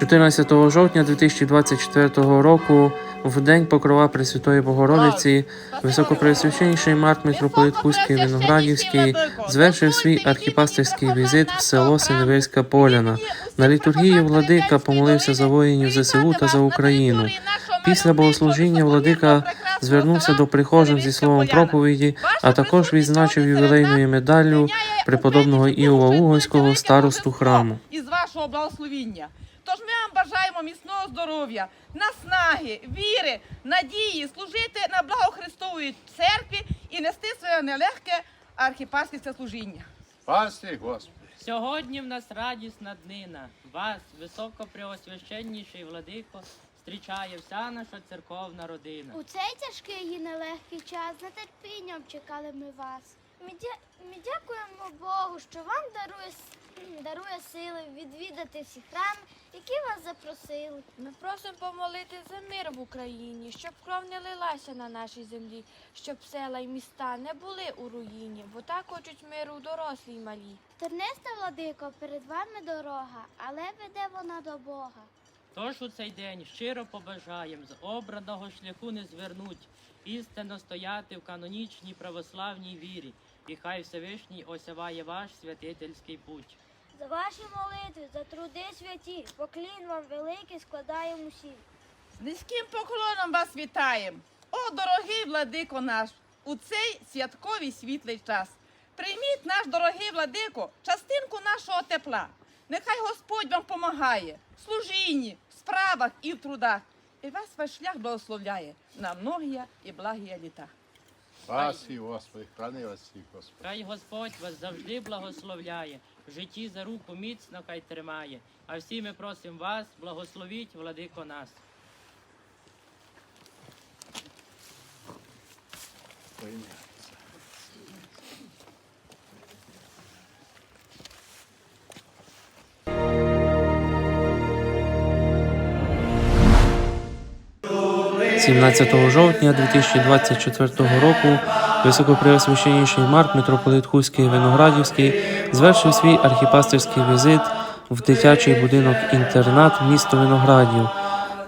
14 жовтня 2024 року, в день покрова Пресвятої Богородиці, високопресвященніший Марк митрополит Хуський Виноградівський звершив свій архіпастерський візит в село Синевельська Поляна. На літургії владика помолився за воїнів ЗСУ та за Україну. Після богослужіння владика звернувся до прихожан зі словом проповіді, а також відзначив ювілейною медаллю преподобного Іова Угольського старосту храму. із вашого благословіння. Тож ми вам бажаємо міцного здоров'я, наснаги, віри, надії, служити на благо Христової церкві і нести своє нелегке архіпарське служіння. Спаси, Господи. Сьогодні в нас радісна днина. Вас, високопреосвященніший владико, зустрічає вся наша церковна родина. У цей тяжкий і нелегкий час з нетерпінням чекали ми вас. Ми, дя- ми дякуємо Богу, що вам дарує, дарує сили відвідати всі храми, які вас запросили. Ми просимо помолити за мир в Україні, щоб кров не лилася на нашій землі, щоб села й міста не були у руїні, бо так хочуть миру дорослі й малі. Терниста владико, перед вами дорога, але веде вона до Бога. Тож у цей день щиро побажаєм з обраного шляху не звернуть, істинно стояти в канонічній православній вірі, і хай Всевишній осяває ваш святительський путь. За ваші молитви, за труди святі, поклін вам великий складаємо усі. З низьким поклоном вас вітаємо. О, дорогий владико наш, у цей святковий світлий час. Прийміть наш дорогий владико, частинку нашого тепла. Нехай Господь вам помагає в служінні, в справах і в трудах. І вас ваш шлях благословляє на многія і благія літа. Спаси, Господи, храни вас всіх, Господи. Хай Господь вас завжди благословляє, в житті за руку міцно хай тримає. А всі ми просимо вас, благословіть, владико нас. Во 17 жовтня 2024 року високопреосвященніший Марк митрополит Хуський Виноградівський звершив свій архіпастерський візит в дитячий будинок інтернат місто Виноградів,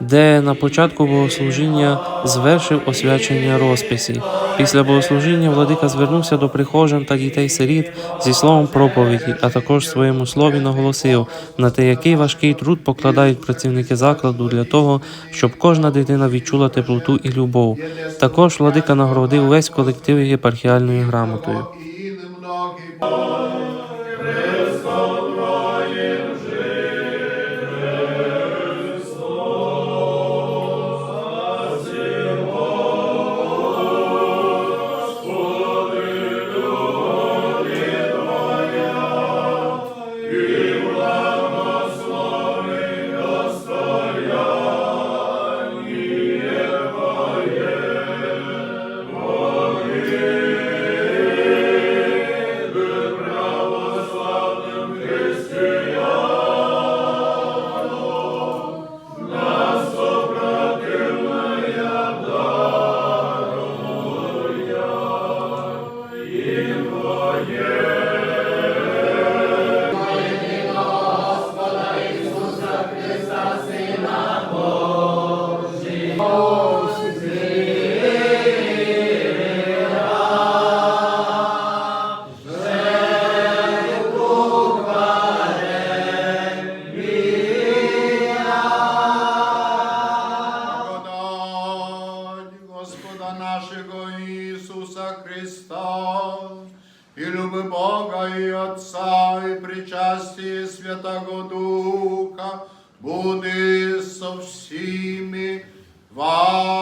де на початку богослужіння звершив освячення розписів. Після богослужіння владика звернувся до прихожан та дітей-сиріт зі словом проповіді, а також своєму слові наголосив на те, який важкий труд покладають працівники закладу для того, щоб кожна дитина відчула теплоту і любов. Також владика нагородив весь колектив єпархіальною грамотою. Господа Иисуса Христа, и любви Бога и Отца, и причастие Святого Духа, буди со всіми вами.